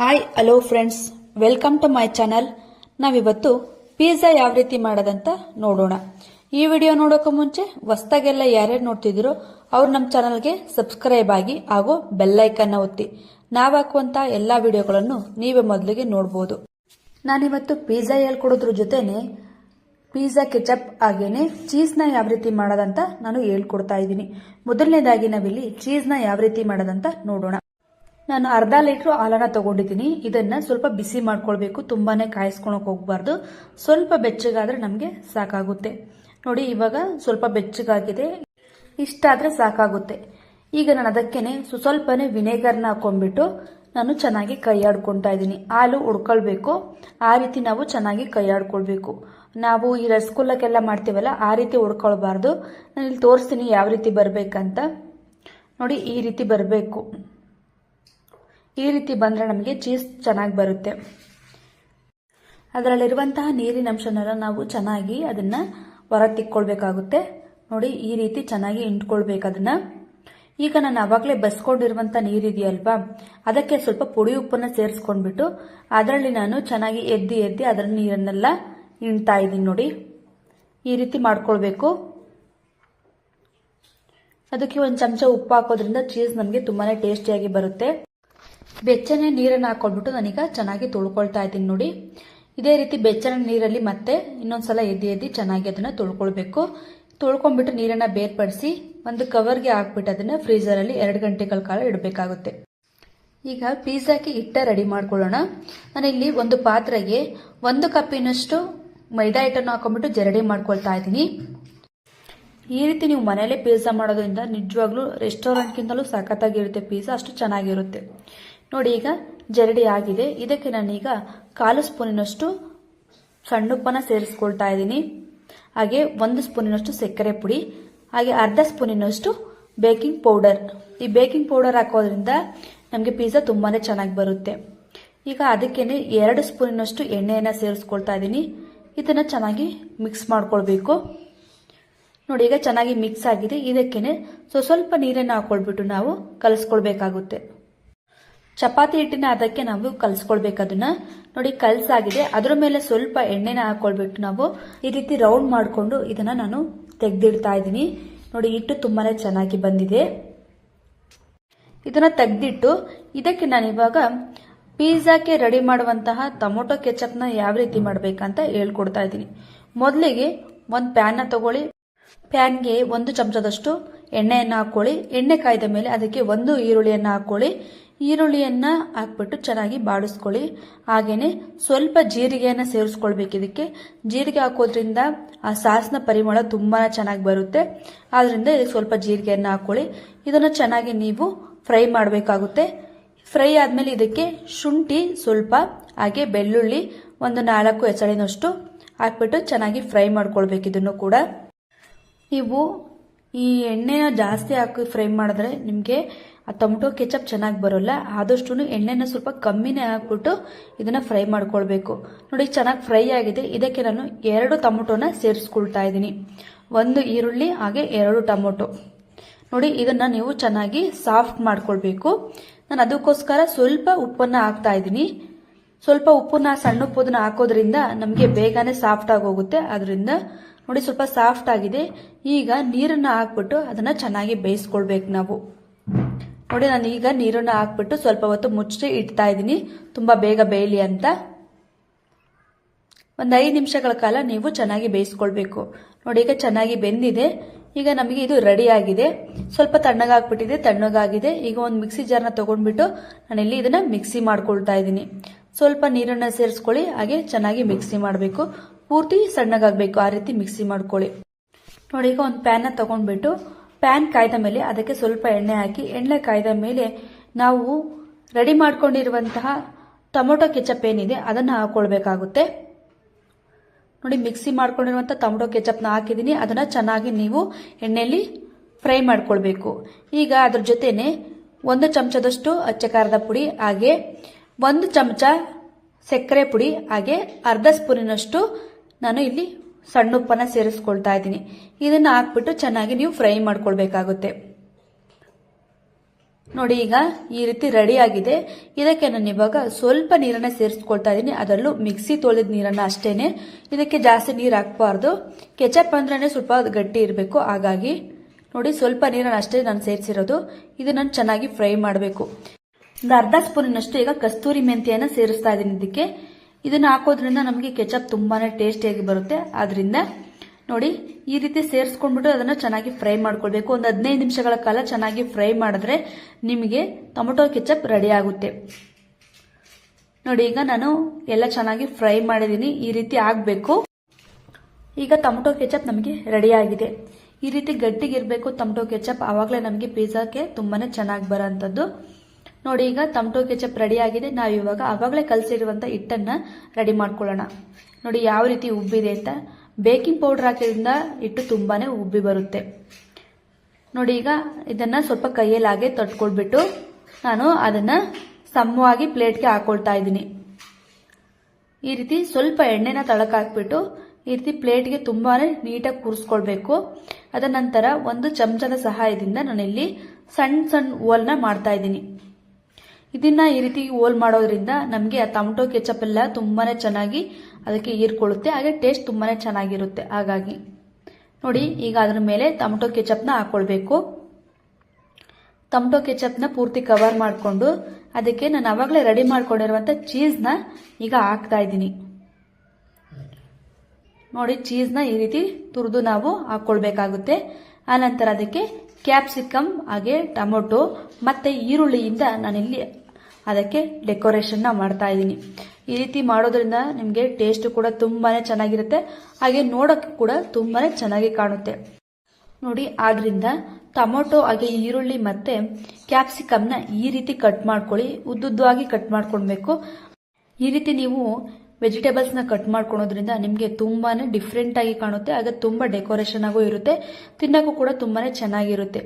Hi hello friends welcome to my channel ನಾವಿವತ್ತು pizza ಯಾವ ರೀತಿ ಮಾಡೋದಂತ ನೋಡೋಣ. ಈ ವಿಡಿಯೋ ನೋಡೋಕೆ ಮುಂಚೆ ಹೊಸ್ದಾಗೆಲ್ಲ ಯಾರ್ಯಾರು ನೋಡ್ತಿದ್ದೀರೋ ಅವ್ರು ನಮ್ಮ ಚಾನಲ್ಗೆ ಸಬ್ಸ್ಕ್ರೈಬ್ ಆಗಿ ಹಾಗೂ ಬೆಲ್ಲೈಕನ್ನ ಒತ್ತಿ. ನಾವು ಹಾಕುವಂತ ಎಲ್ಲ ವಿಡಿಯೋಗಳನ್ನು ನೀವೇ ಮೊದಲಿಗೆ ನೋಡ್ಬೋದು. ನಾನಿವತ್ತು ಪಿಜ್ಜಾ ಹೇಳ್ಕೊಡೋದ್ರ ಜೊತೆನೆ ಪಿಜ್ಜಾ ಕೆಚಪ್ ಹಾಗೇನೆ ಚೀಸ್ನ ಯಾವ ರೀತಿ ಮಾಡೋದಂತ ನಾನು ಹೇಳ್ಕೊಡ್ತಾ ಇದ್ದೀನಿ. ಮೊದಲನೇದಾಗಿ ನಾವಿಲ್ಲಿ ಚೀಸ್ನ ಯಾವ ರೀತಿ ಮಾಡೋದಂತ ನೋಡೋಣ. ನಾನು ಅರ್ಧ ಲೀಟ್ರ್ ಹಾಲನ್ನ ತಗೊಂಡಿದ್ದೀನಿ. ಇದನ್ನ ಸ್ವಲ್ಪ ಬಿಸಿ ಮಾಡ್ಕೊಳ್ಬೇಕು. ತುಂಬಾನೇ ಕಾಯಿಸ್ಕೊಳಕ್ ಹೋಗ್ಬಾರ್ದು. ಸ್ವಲ್ಪ ಬೆಚ್ಚಗಾದ್ರೆ ನಮಗೆ ಸಾಕಾಗುತ್ತೆ. ನೋಡಿ, ಇವಾಗ ಸ್ವಲ್ಪ ಬೆಚ್ಚಗಾಗಿದೆ. ಇಷ್ಟಾದ್ರೆ ಸಾಕಾಗುತ್ತೆ. ಈಗ ನಾನು ಅದಕ್ಕೇನೆ ಸ್ವಲ್ಪನೇ ವಿನೆಗರ್ನ ಹಾಕೊಂಡ್ಬಿಟ್ಟು ನಾನು ಚೆನ್ನಾಗಿ ಕೈ ಆಡ್ಕೊಳ್ತಾ ಇದ್ದೀನಿ. ಹಾಲು ಉಡ್ಕೊಳ್ಬೇಕು ಆ ರೀತಿ ನಾವು ಚೆನ್ನಾಗಿ ಕೈಯಾಡ್ಕೊಳ್ಬೇಕು ನಾವು ಈ ರಸಗುಲ್ಲಕ್ಕೆಲ್ಲ ಮಾಡ್ತೀವಲ್ಲ, ಆ ರೀತಿ ಉಡ್ಕೊಳ್ಬಾರ್ದು ನಾನು ಇಲ್ಲಿ ತೋರಿಸ್ತೀನಿ ಯಾವ ರೀತಿ ಬರಬೇಕಂತ. ನೋಡಿ, ಈ ರೀತಿ ಬರಬೇಕು. ಈ ರೀತಿ ಬಂದರೆ ನಮಗೆ ಚೀಸ್ ಚೆನ್ನಾಗಿ ಬರುತ್ತೆ. ಅದರಲ್ಲಿರುವಂತಹ ನೀರಿನ ಅಂಶನೆಲ್ಲ ನಾವು ಚೆನ್ನಾಗಿ ಅದನ್ನ ಹೊರ ತಿಕ್ಕೊಳ್ಬೇಕಾಗುತ್ತೆ ನೋಡಿ, ಈ ರೀತಿ ಚೆನ್ನಾಗಿ ಇಂಟ್ಕೊಳ್ಬೇಕು ಅದನ್ನ. ಈಗ ನಾನು ಅವಾಗಲೇ ಬಸ್ಕೊಂಡಿರುವಂತ ನೀರಿದೆಯಲ್ವಾ? ಅದಕ್ಕೆ ಸ್ವಲ್ಪ ಪುಡಿ ಉಪ್ಪನ್ನ ಸೇರಿಸ್ಕೊಂಡ್ಬಿಟ್ಟು ಅದರಲ್ಲಿ ನಾನು ಚೆನ್ನಾಗಿ ಎದ್ದಿ ಎದ್ದಿ ಅದರ ನೀರನ್ನೆಲ್ಲ ಇಂಡ್ತಾ ಇದ್ದೀನಿ ನೋಡಿ. ಈ ರೀತಿ ಮಾಡ್ಕೊಳ್ಬೇಕು. ಅದಕ್ಕೆ ಒಂದು ಚಮಚ ಉಪ್ಪು ಹಾಕೋದ್ರಿಂದ ಚೀಸ್ ನಮಗೆ ತುಂಬಾನೇ ಟೇಸ್ಟಿಯಾಗಿ ಬರುತ್ತೆ. ಬೆಚ್ಚನೆ ನೀರನ್ನು ಹಾಕೊಂಡ್ಬಿಟ್ಟು ನಾನೀಗ ಚೆನ್ನಾಗಿ ತೊಳ್ಕೊಳ್ತಾ ಇದ್ದೀನಿ ನೋಡಿ. ಇದೇ ರೀತಿ ಬೆಚ್ಚನೆ ನೀರಲ್ಲಿ ಮತ್ತೆ ಇನ್ನೊಂದ್ಸಲ ಎದ್ದಿ ಎದ್ದಿ ಚೆನ್ನಾಗಿ ಅದನ್ನ ತೊಳ್ಕೊಳ್ಬೇಕು. ತೊಳ್ಕೊಂಡ್ಬಿಟ್ಟು ನೀರನ್ನ ಬೇರ್ಪಡಿಸಿ ಒಂದು ಕವರ್ಗೆ ಹಾಕ್ಬಿಟ್ಟು ಅದನ್ನ ಫ್ರೀಜರಲ್ಲಿ ಎರಡು ಗಂಟೆಗಳ ಕಾಲ ಇಡಬೇಕಾಗುತ್ತೆ. ಈಗ ಪಿಜ್ಜಾಕ್ಕೆ ಹಿಟ್ಟ ರೆಡಿ ಮಾಡ್ಕೊಳ್ಳೋಣ. ನಾನಿಲ್ಲಿ ಒಂದು ಪಾತ್ರೆಗೆ ಒಂದು ಕಪ್ಪಿನಷ್ಟು ಮೈದಾ ಹಿಟ್ಟನ್ನು ಹಾಕೊಂಡ್ಬಿಟ್ಟು ಜರಡಿ ಮಾಡ್ಕೊಳ್ತಾ ಇದ್ದೀನಿ. ಈ ರೀತಿ ನೀವು ಮನೆಯಲ್ಲೇ ಪಿಜ್ಜಾ ಮಾಡೋದ್ರಿಂದ ನಿಜವಾಗ್ಲೂ ರೆಸ್ಟೋರೆಂಟ್ಗಿಂತಲೂ ಸಖತ್ತಾಗಿರುತ್ತೆ ಪಿಜ್ಜಾ, ಅಷ್ಟು ಚೆನ್ನಾಗಿರುತ್ತೆ. ನೋಡಿ ಈಗ ಜರಡಿ ಆಗಿದೆ. ಇದಕ್ಕೆ ನಾನೀಗ ಕಾಲು ಸ್ಪೂನಿನಷ್ಟು ಸಣ್ಣುಪ್ಪನ ಸೇರಿಸ್ಕೊಳ್ತಾ ಇದ್ದೀನಿ. ಹಾಗೆ ಒಂದು ಸ್ಪೂನಿನಷ್ಟು ಸಕ್ಕರೆ ಪುಡಿ, ಹಾಗೆ ಅರ್ಧ ಸ್ಪೂನಿನಷ್ಟು ಬೇಕಿಂಗ್ ಪೌಡರ್. ಈ ಬೇಕಿಂಗ್ ಪೌಡರ್ ಹಾಕೋದ್ರಿಂದ ನಮಗೆ ಪಿಜ್ಜಾ ತುಂಬಾ ಚೆನ್ನಾಗಿ ಬರುತ್ತೆ. ಈಗ ಅದಕ್ಕೇನೆ ಎರಡು ಸ್ಪೂನಿನಷ್ಟು ಎಣ್ಣೆಯನ್ನು ಸೇರಿಸ್ಕೊಳ್ತಾ ಇದ್ದೀನಿ. ಇದನ್ನು ಚೆನ್ನಾಗಿ ಮಿಕ್ಸ್ ಮಾಡ್ಕೊಳ್ಬೇಕು. ನೋಡಿ ಈಗ ಚೆನ್ನಾಗಿ ಮಿಕ್ಸ್ ಆಗಿದೆ. ಇದಕ್ಕೇನೆ ಸೊ, ಸ್ವಲ್ಪ ನೀರನ್ನು ಹಾಕೊಳ್ಬಿಟ್ಟು ನಾವು ಕಲಿಸ್ಕೊಳ್ಬೇಕಾಗುತ್ತೆ. ಚಪಾತಿ ಹಿಟ್ಟಿನ ಅದಕ್ಕೆ ನಾವು ಕಲ್ಸ್ಕೊಳ್ಬೇಕು ಅದನ್ನ. ನೋಡಿ ಕಲ್ಸಾಗಿದೆ. ಅದ್ರ ಮೇಲೆ ಸ್ವಲ್ಪ ಎಣ್ಣೆನ ಹಾಕೊಳ್ಬಿಟ್ಟು ನಾವು ಈ ರೀತಿ ರೌಂಡ್ ಮಾಡಿಕೊಂಡು ಇದನ್ನ ನಾನು ತೆಗ್ದಿಡ್ತಾ ಇದ್ದೀನಿ. ನೋಡಿ ಹಿಟ್ಟು ತುಂಬಾನೇ ಚೆನ್ನಾಗಿ ಬಂದಿದೆ. ಇದನ್ನ ತೆಗ್ದಿಟ್ಟು ಇದಕ್ಕೆ ನಾನು ಇವಾಗ ಪಿಜ್ಜಾಕ್ಕೆ ರೆಡಿ ಮಾಡುವಂತಹ ಟೊಮೊಟೊ ಕೆಚಪ್ನ ಯಾವ ರೀತಿ ಮಾಡಬೇಕಂತ ಹೇಳ್ಕೊಡ್ತಾ ಇದ್ದೀನಿ. ಮೊದಲಿಗೆ ಒಂದು ಪ್ಯಾನ್ನ ತಗೊಳ್ಳಿ. ಪ್ಯಾನ್ಗೆ ಒಂದು ಚಮಚದಷ್ಟು ಎಣ್ಣೆಯನ್ನು ಹಾಕೊಳ್ಳಿ. ಎಣ್ಣೆ ಕಾಯ್ದ ಮೇಲೆ ಅದಕ್ಕೆ ಒಂದು ಈರುಳ್ಳಿಯನ್ನು ಹಾಕೊಳ್ಳಿ. ಈರುಳ್ಳಿಯನ್ನ ಹಾಕ್ಬಿಟ್ಟು ಚೆನ್ನಾಗಿ ಬಾಡಿಸ್ಕೊಳ್ಳಿ. ಹಾಗೇನೆ ಸ್ವಲ್ಪ ಜೀರಿಗೆಯನ್ನು ಸೇರಿಸ್ಕೊಳ್ಬೇಕು ಇದಕ್ಕೆ. ಜೀರಿಗೆ ಹಾಕೋದ್ರಿಂದ ಆ ಸಾಸ್ನ ಪರಿಮಳ ತುಂಬಾ ಚೆನ್ನಾಗಿ ಬರುತ್ತೆ. ಆದ್ರಿಂದ ಇದಕ್ಕೆ ಸ್ವಲ್ಪ ಜೀರಿಗೆಯನ್ನು ಹಾಕೊಳ್ಳಿ. ಇದನ್ನು ಚೆನ್ನಾಗಿ ನೀವು ಫ್ರೈ ಮಾಡಬೇಕಾಗುತ್ತೆ. ಫ್ರೈ ಆದಮೇಲೆ ಇದಕ್ಕೆ ಶುಂಠಿ ಸ್ವಲ್ಪ, ಹಾಗೆ ಬೆಳ್ಳುಳ್ಳಿ ಒಂದು ನಾಲ್ಕು ಎಸಳಿನಷ್ಟು ಹಾಕ್ಬಿಟ್ಟು ಚೆನ್ನಾಗಿ ಫ್ರೈ ಮಾಡ್ಕೊಳ್ಬೇಕು ಇದನ್ನು ಕೂಡ. ನೀವು ಈ ಎಣ್ಣೆನ ಜಾಸ್ತಿ ಹಾಕಿ ಫ್ರೈ ಮಾಡಿದ್ರೆ ನಿಮಗೆ ಆ ಟೊಮೊಟೊ ಕೆಚಪ್ ಚೆನ್ನಾಗಿ ಬರೋಲ್ಲ ಆದಷ್ಟು ಎಣ್ಣೆನ ಸ್ವಲ್ಪ ಕಮ್ಮಿನೇ ಹಾಕ್ಬಿಟ್ಟು ಇದನ್ನ ಫ್ರೈ ಮಾಡ್ಕೊಳ್ಬೇಕು. ನೋಡಿ ಚೆನ್ನಾಗಿ ಫ್ರೈ ಆಗಿದೆ. ಇದಕ್ಕೆ ನಾನು ಎರಡು ಟೊಮೊಟೊನ ಸೇರಿಸ್ಕೊಳ್ತಾ ಇದ್ದೀನಿ. ಒಂದು ಈರುಳ್ಳಿ, ಹಾಗೆ ಎರಡು ಟೊಮೊಟೊ. ನೋಡಿ, ಇದನ್ನ ನೀವು ಚೆನ್ನಾಗಿ ಸಾಫ್ಟ್ ಮಾಡ್ಕೊಳ್ಬೇಕು. ನಾನು ಅದಕ್ಕೋಸ್ಕರ ಸ್ವಲ್ಪ ಉಪ್ಪನ್ನ ಹಾಕ್ತಾ ಇದ್ದೀನಿ. ಸ್ವಲ್ಪ ಉಪ್ಪನ್ನ, ಸಣ್ಣ ಉಪ್ಪದನ್ನ ಹಾಕೋದ್ರಿಂದ ನಮಗೆ ಬೇಗನೆ ಸಾಫ್ಟ್ ಆಗೋಗುತ್ತೆ. ಅದರಿಂದ ನೋಡಿ ಸ್ವಲ್ಪ ಸಾಫ್ಟ್ ಆಗಿದೆ. ಈಗ ನೀರನ್ನ ಹಾಕ್ಬಿಟ್ಟು ಅದನ್ನ ಚೆನ್ನಾಗಿ ಬೇಯಿಸ್ಕೊಳ್ಬೇಕು ನಾವು. ನೋಡಿ, ನಾನು ಈಗ ನೀರನ್ನು ಹಾಕ್ಬಿಟ್ಟು ಸ್ವಲ್ಪ ಹೊತ್ತು ಮುಚ್ಚಿ ಇಡ್ತಾ ಇದ್ದೀನಿ. ತುಂಬ ಬೇಗ ಬೇಯಲಿ ಅಂತ. ಒಂದು ಐದು ನಿಮಿಷಗಳ ಕಾಲ ನೀವು ಚೆನ್ನಾಗಿ ಬೇಯಿಸ್ಕೊಳ್ಬೇಕು. ನೋಡಿ, ಈಗ ಚೆನ್ನಾಗಿ ಬೆಂದಿದೆ. ಈಗ ನಮಗೆ ಇದು ರೆಡಿ ಆಗಿದೆ. ಸ್ವಲ್ಪ ತಣ್ಣಗಾಗ್ಬಿಟ್ಟಿದೆ ತಣ್ಣಗಾಗಿದೆ ಈಗ ಒಂದು ಮಿಕ್ಸಿ ಜಾರ್ನ ತಗೊಂಡ್ಬಿಟ್ಟು ನಾನಿಲ್ಲಿ ಇದನ್ನು ಮಿಕ್ಸಿ ಮಾಡ್ಕೊಳ್ತಾ ಇದ್ದೀನಿ. ಸ್ವಲ್ಪ ನೀರನ್ನು ಸೇರಿಸ್ಕೊಳ್ಳಿ, ಹಾಗೆ ಚೆನ್ನಾಗಿ ಮಿಕ್ಸಿ ಮಾಡಬೇಕು. ಪೂರ್ತಿ ಸಣ್ಣಗಾಗಬೇಕು, ಆ ರೀತಿ ಮಿಕ್ಸಿ ಮಾಡ್ಕೊಳ್ಳಿ. ನೋಡಿ, ಈಗ ಒಂದು ಪ್ಯಾನ್ನ ತಗೊಂಡ್ಬಿಟ್ಟು ಪ್ಯಾನ್ ಕಾಯ್ದ ಮೇಲೆ ಅದಕ್ಕೆ ಸ್ವಲ್ಪ ಎಣ್ಣೆ ಹಾಕಿ, ಎಣ್ಣೆ ಕಾಯ್ದ ಮೇಲೆ ನಾವು ರೆಡಿ ಮಾಡ್ಕೊಂಡಿರುವಂತಹ ಟೊಮೊಟೊ ಕೆಚಪ್ ಏನಿದೆ, ಅದನ್ನು ಹಾಕೊಳ್ಬೇಕಾಗುತ್ತೆ. ನೋಡಿ ಮಿಕ್ಸಿ ಮಾಡ್ಕೊಂಡಿರುವಂಥ ಟೊಮೊಟೊ ಕೆಚಪ್ನ ಹಾಕಿದ್ದೀನಿ. ಅದನ್ನು ಚೆನ್ನಾಗಿ ನೀವು ಎಣ್ಣೆಯಲ್ಲಿ ಫ್ರೈ ಮಾಡ್ಕೊಳ್ಬೇಕು. ಈಗ ಅದ್ರ ಜೊತೆನೆ ಒಂದು ಚಮಚದಷ್ಟು ಅಚ್ಚ ಖಾರದ ಪುಡಿ, ಹಾಗೆ ಒಂದು ಚಮಚ ಸಕ್ಕರೆ ಪುಡಿ, ಹಾಗೆ ಅರ್ಧ ಸ್ಪೂನಿನಷ್ಟು ನಾನು ಇಲ್ಲಿ ಸಣ್ಣ ಉಪ್ಪನ್ನ ಸೇರಿಸ್ಕೊಳ್ತಾ ಇದ್ದೀನಿ. ಇದನ್ನ ಹಾಕ್ಬಿಟ್ಟು ಚೆನ್ನಾಗಿ ನೀವು ಫ್ರೈ ಮಾಡ್ಕೊಳ್ಬೇಕಾಗುತ್ತೆ. ನೋಡಿ ಈಗ ಈ ರೀತಿ ರೆಡಿ ಆಗಿದೆ. ಇದಕ್ಕೆ ನಾನು ಇವಾಗ ಸ್ವಲ್ಪ ನೀರನ್ನ ಸೇರಿಸ್ಕೊಳ್ತಾ ಇದ್ದೀನಿ. ಅದರಲ್ಲೂ ಮಿಕ್ಸಿ ತೊಳೆದ ನೀರನ್ನ ಅಷ್ಟೇನೆ. ಇದಕ್ಕೆ ಜಾಸ್ತಿ ನೀರು ಹಾಕಬಾರ್ದು. ಕೆಚಪ್ ಅಂದ್ರೆ ಸ್ವಲ್ಪ ಗಟ್ಟಿ ಇರಬೇಕು. ಹಾಗಾಗಿ ನೋಡಿ ಸ್ವಲ್ಪ ನೀರನ್ನ ಅಷ್ಟೇ ನಾನು ಸೇರಿಸಿರೋದು. ಇದು ನಾನು ಚೆನ್ನಾಗಿ ಫ್ರೈ ಮಾಡಬೇಕು. ಒಂದು ಅರ್ಧ ಸ್ಪೂನಿನಷ್ಟು ಈಗ ಕಸ್ತೂರಿ ಮೆಂತೆಯನ್ನು ಸೇರಿಸ್ತಾ ಇದ್ದೀನಿ ಇದಕ್ಕೆ. ಇದನ್ನ ಹಾಕೋದ್ರಿಂದ ನಮಗೆ ಕೆಚಪ್ ತುಂಬಾನೇ ಟೇಸ್ಟಿಯಾಗಿ ಬರುತ್ತೆ. ಆದ್ರಿಂದ ನೋಡಿ, ಈ ರೀತಿ ಸೇರಿಸ್ಕೊಂಡ್ಬಿಟ್ಟು ಅದನ್ನ ಚೆನ್ನಾಗಿ ಫ್ರೈ ಮಾಡ್ಕೊಳ್ಬೇಕು. ಒಂದು ಹದಿನೈದು ನಿಮಿಷಗಳ ಕಾಲ ಚೆನ್ನಾಗಿ ಫ್ರೈ ಮಾಡಿದ್ರೆ ನಿಮಗೆ ಟೊಮೊಟೊ ಕೆಚಪ್ ರೆಡಿ ಆಗುತ್ತೆ. ನೋಡಿ, ಈಗ ನಾನು ಎಲ್ಲ ಚೆನ್ನಾಗಿ ಫ್ರೈ ಮಾಡಿದ್ದೀನಿ ಈ ರೀತಿ ಆಗಬೇಕು. ಈಗ ಟೊಮೊಟೊ ಕೆಚಪ್ ನಮಗೆ ರೆಡಿ ಆಗಿದೆ. ಈ ರೀತಿ ಗಟ್ಟಿಗಿರಬೇಕು ಟೊಮೊಟೊ ಕೆಚಪ್. ಆವಾಗಲೇ ನಮಗೆ ಪಿಜ್ಜಾಕ್ಕೆ ತುಂಬಾನೇ ಚೆನ್ನಾಗಿ ಬರೋಂಥದ್ದು. ನೋಡಿ, ಈಗ ತಮಟೋ ಕೆಚಪ್ ರೆಡಿ ಆಗಿದೆ. ನಾವು ಇವಾಗ ಆವಾಗಲೇ ಕಲಸಿರುವಂಥ ಹಿಟ್ಟನ್ನು ರೆಡಿ ಮಾಡ್ಕೊಳ್ಳೋಣ. ನೋಡಿ, ಯಾವ ರೀತಿ ಉಬ್ಬಿದೆ ಅಂತ. ಬೇಕಿಂಗ್ ಪೌಡರ್ ಹಾಕಿದ್ರಿಂದ ಹಿಟ್ಟು ತುಂಬಾನೇ ಉಬ್ಬಿ ಬರುತ್ತೆ. ನೋಡಿ, ಈಗ ಇದನ್ನ ಸ್ವಲ್ಪ ಕೈಯಲ್ಲಿ ಹಾಗೆ ತಟ್ಕೊಳ್ಬಿಟ್ಟು ನಾನು ಅದನ್ನ ಸಮವಾಗಿ ಪ್ಲೇಟ್ಗೆ ಹಾಕೊಳ್ತಾ ಇದ್ದೀನಿ. ಈ ರೀತಿ ಸ್ವಲ್ಪ ಎಣ್ಣೆನ ತಳಕ್ ಹಾಕ್ಬಿಟ್ಟು ಈ ರೀತಿ ಪ್ಲೇಟ್ಗೆ ತುಂಬಾನೇ ನೀಟಾಗಿ ಕೂರಿಸ್ಕೊಳ್ಬೇಕು. ಅದ ನಂತರ ಒಂದು ಚಮಚದ ಸಹಾಯದಿಂದ ನಾನಿಲ್ಲಿ ಸಣ್ಣ ಸಣ್ಣ ಓಲ್ನ ಮಾಡ್ತಾ ಇದ್ದೀನಿ. ಇದನ್ನ ಈ ರೀತಿ ಹೋಲ್ ಮಾಡೋದ್ರಿಂದ ನಮಗೆ ಆ ಟೊಮೊಟೊ ಕೆಚಪ್ ಎಲ್ಲ ತುಂಬಾನೇ ಚೆನ್ನಾಗಿ ಅದಕ್ಕೆ ಹೀರ್ಕೊಳ್ಳುತ್ತೆ. ಹಾಗೆ ಟೇಸ್ಟ್ ತುಂಬಾನೇ ಚೆನ್ನಾಗಿರುತ್ತೆ. ಹಾಗಾಗಿ ನೋಡಿ, ಈಗ ಅದ್ರ ಮೇಲೆ ಟೊಮೊಟೊ ಕೆಚಪ್ನ ಹಾಕೊಳ್ಬೇಕು. ಟೊಮೊಟೊ ಕೆಚಪ್ನ ಪೂರ್ತಿ ಕವರ್ ಮಾಡಿಕೊಂಡು ಅದಕ್ಕೆ ನಾನು ಅವಾಗಲೇ ರೆಡಿ ಮಾಡ್ಕೊಂಡಿರುವಂಥ ಚೀಸ್ನ ಈಗ ಹಾಕ್ತಾ ಇದ್ದೀನಿ. ನೋಡಿ ಚೀಸ್ನ ಈ ರೀತಿ ತುರಿದು ನಾವು ಹಾಕ್ಕೊಳ್ಬೇಕಾಗುತ್ತೆ ಆನಂತರ ಅದಕ್ಕೆ ಕ್ಯಾಪ್ಸಿಕಮ್ ಹಾಗೆ ಟೊಮೊಟೊ, ಮತ್ತೆ ಈರುಳ್ಳಿಯಿಂದ ನಾನಿಲ್ಲಿ ಅದಕ್ಕೆ ಡೆಕೋರೇಷನ್ನ ಮಾಡ್ತಾ ಇದ್ದೀನಿ. ಈ ರೀತಿ ಮಾಡೋದ್ರಿಂದ ನಿಮಗೆ ಟೇಸ್ಟ್ ಕೂಡ ತುಂಬಾನೇ ಚೆನ್ನಾಗಿರುತ್ತೆ. ಹಾಗೆ ನೋಡೋಕ್ಕೆ ಕೂಡ ತುಂಬಾನೇ ಚೆನ್ನಾಗಿ ಕಾಣುತ್ತೆ. ನೋಡಿ, ಆದ್ರಿಂದ ಟೊಮೊಟೊ, ಹಾಗೆ ಈರುಳ್ಳಿ ಮತ್ತೆ ಕ್ಯಾಪ್ಸಿಕಮ್ನ ಈ ರೀತಿ ಕಟ್ ಮಾಡ್ಕೊಳ್ಳಿ. ಉದ್ದುದ್ದವಾಗಿ ಕಟ್ ಮಾಡ್ಕೊಳ್ಬೇಕು ಈ ರೀತಿ ನೀವು ವೆಜಿಟೇಬಲ್ಸ್ನ ಕಟ್ ಮಾಡ್ಕೊಳೋದ್ರಿಂದ ನಿಮಗೆ ತುಂಬಾನೇ ಡಿಫ್ರೆಂಟ್ ಆಗಿ ಕಾಣುತ್ತೆ. ಹಾಗೆ ತುಂಬ ಡೆಕೋರೇಷನ್ ಆಗೂ ಇರುತ್ತೆ. ತಿನ್ನೋಕ್ಕೂ ಕೂಡ ತುಂಬಾನೇ ಚೆನ್ನಾಗಿರುತ್ತೆ.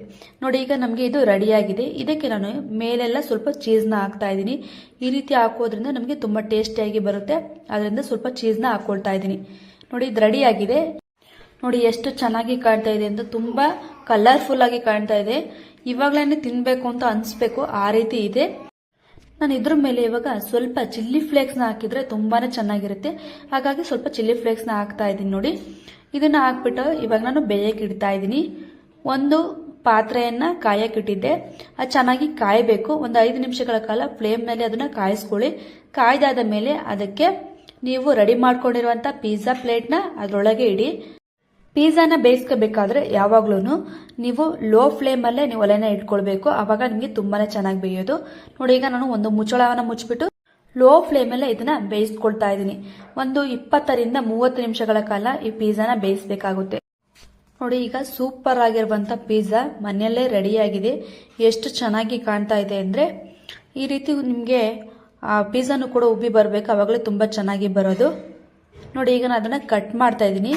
ನೋಡಿ, ಈಗ ನಮಗೆ ಇದು ರೆಡಿಯಾಗಿದೆ ಇದಕ್ಕೆ ನಾನು ಮೇಲೆಲ್ಲ ಸ್ವಲ್ಪ ಚೀಸ್ನ ಹಾಕ್ತಾ ಇದ್ದೀನಿ. ಈ ರೀತಿ ಹಾಕೋದ್ರಿಂದ ನಮಗೆ ತುಂಬ ಟೇಸ್ಟಿಯಾಗಿ ಬರುತ್ತೆ. ಅದರಿಂದ ಸ್ವಲ್ಪ ಚೀಸ್ನ ಹಾಕ್ಕೊಳ್ತಾ ಇದ್ದೀನಿ. ನೋಡಿ, ಇದು ರೆಡಿಯಾಗಿದೆ ನೋಡಿ, ಎಷ್ಟು ಚೆನ್ನಾಗಿ ಕಾಣ್ತಾ ಇದೆ ಅಂತ ತುಂಬ ಕಲರ್ಫುಲ್ ಆಗಿ ಕಾಣ್ತಾ ಇದೆ. ಇವಾಗಲೇ ತಿನ್ನಬೇಕು ಅಂತ ಅನಿಸ್ಬೇಕು. ಆ ರೀತಿ ಇದೆ. ನಾನು ಇದ್ರ ಮೇಲೆ ಇವಾಗ ಸ್ವಲ್ಪ ಚಿಲ್ಲಿ ಫ್ಲೇಕ್ಸ್ನ ಹಾಕಿದ್ರೆ ತುಂಬಾನೇ ಚೆನ್ನಾಗಿರುತ್ತೆ. ಹಾಗಾಗಿ ಸ್ವಲ್ಪ ಚಿಲ್ಲಿ ಫ್ಲೇಕ್ಸ್ನ ಹಾಕ್ತಾ ಇದ್ದೀನಿ ನೋಡಿ. ಇದನ್ನ ಹಾಕ್ಬಿಟ್ಟು ಇವಾಗ ನಾನು ಬೇಯಕ್ಕೆ ಇಡ್ತಾ ಇದ್ದೀನಿ. ಒಂದು ಪಾತ್ರೆಯನ್ನ ಕಾಯಕ್ಕೆ ಇಟ್ಟಿದ್ದೆ. ಅದು ಚೆನ್ನಾಗಿ ಕಾಯಬೇಕು. ಒಂದು ಐದು ನಿಮಿಷಗಳ ಕಾಲ ಫ್ಲೇಮ್ ಮೇಲೆ ಅದನ್ನ ಕಾಯಿಸ್ಕೊಳ್ಳಿ. ಕಾಯ್ದಾದ ಮೇಲೆ ಅದಕ್ಕೆ ನೀವು ರೆಡಿ ಮಾಡ್ಕೊಂಡಿರುವಂಥ ಪಿಜ್ಜಾ ಪ್ಲೇಟ್ನ ಅದರೊಳಗೆ ಇಡಿ. ಪಿಜ್ಜಾನ ಬೇಯಿಸ್ಕೋಬೇಕಾದ್ರೆ ಯಾವಾಗ್ಲೂ ನೀವು ಲೋ ಫ್ಲೇಮಲ್ಲೇ ನೀವು ಒಲೆನ ಇಟ್ಕೊಳ್ಬೇಕು. ಆವಾಗ ನಿಮಗೆ ತುಂಬಾನೇ ಚೆನ್ನಾಗಿ ಬೇಯೋದು. ನೋಡಿ, ಈಗ ನಾನು ಒಂದು ಮುಚ್ಚಳವನ್ನ ಮುಚ್ಚಿಬಿಟ್ಟು ಲೋ ಫ್ಲೇಮಲ್ಲೇ ಇದನ್ನ ಬೇಯಿಸ್ಕೊಳ್ತಾ ಇದ್ದೀನಿ. ಒಂದು ಇಪ್ಪತ್ತರಿಂದ ಮೂವತ್ತು ನಿಮಿಷಗಳ ಕಾಲ ಈ ಪಿಜ್ಜಾನ ಬೇಯಿಸಬೇಕಾಗುತ್ತೆ. ನೋಡಿ, ಈಗ ಸೂಪರ್ ಆಗಿರುವಂತ ಪಿಜ್ಜಾ ಮನೆಯಲ್ಲೇ ರೆಡಿಯಾಗಿದೆ. ಎಷ್ಟು ಚೆನ್ನಾಗಿ ಕಾಣ್ತಾ ಇದೆ ಅಂದ್ರೆ ಈ ರೀತಿ ನಿಮಗೆ ಪಿಜ್ಜಾನು ಕೂಡ ಉಬ್ಬಿ ಬರಬೇಕು. ಅವಾಗಲೇ ತುಂಬಾ ಚೆನ್ನಾಗಿ ಬರೋದು. ನೋಡಿ, ಈಗ ನಾನು ಅದನ್ನ ಕಟ್ ಮಾಡ್ತಾ ಇದ್ದೀನಿ.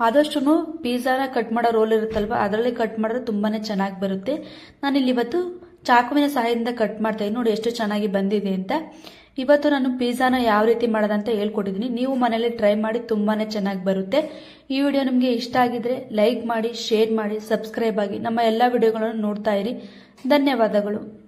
ಆದಷ್ಟು ಪಿಜ್ಜಾನ ಕಟ್ ಮಾಡೋ ರೋಲ್ ಇರುತ್ತಲ್ವ? ಅದರಲ್ಲಿ ಕಟ್ ಮಾಡಿದ್ರೆ ತುಂಬಾನೇ ಚೆನ್ನಾಗಿ ಬರುತ್ತೆ. ನಾನಿಲ್ಲಿ ಇವತ್ತು ಚಾಕುವಿನ ಸಹಾಯದಿಂದ ಕಟ್ ಮಾಡ್ತಾ ಇದ್ದೀನಿ. ನೋಡಿ ಎಷ್ಟು ಚೆನ್ನಾಗಿ ಬಂದಿದೆ ಅಂತ. ಇವತ್ತು ನಾನು ಪಿಜ್ಜಾನ ಯಾವ ರೀತಿ ಮಾಡೋದಂತ ಹೇಳ್ಕೊಟ್ಟಿದ್ದೀನಿ. ನೀವು ಮನೇಲಿ ಟ್ರೈ ಮಾಡಿ ತುಂಬಾನೇ ಚೆನ್ನಾಗಿ ಬರುತ್ತೆ. ಈ ವಿಡಿಯೋ ನಿಮಗೆ ಇಷ್ಟ ಆಗಿದ್ರೆ ಲೈಕ್ ಮಾಡಿ ಶೇರ್ ಮಾಡಿ ಸಬ್ಸ್ಕ್ರೈಬ್ ಆಗಿ ನಮ್ಮ ಎಲ್ಲ ವಿಡಿಯೋಗಳನ್ನು ನೋಡ್ತಾ ಇರಿ. ಧನ್ಯವಾದಗಳು.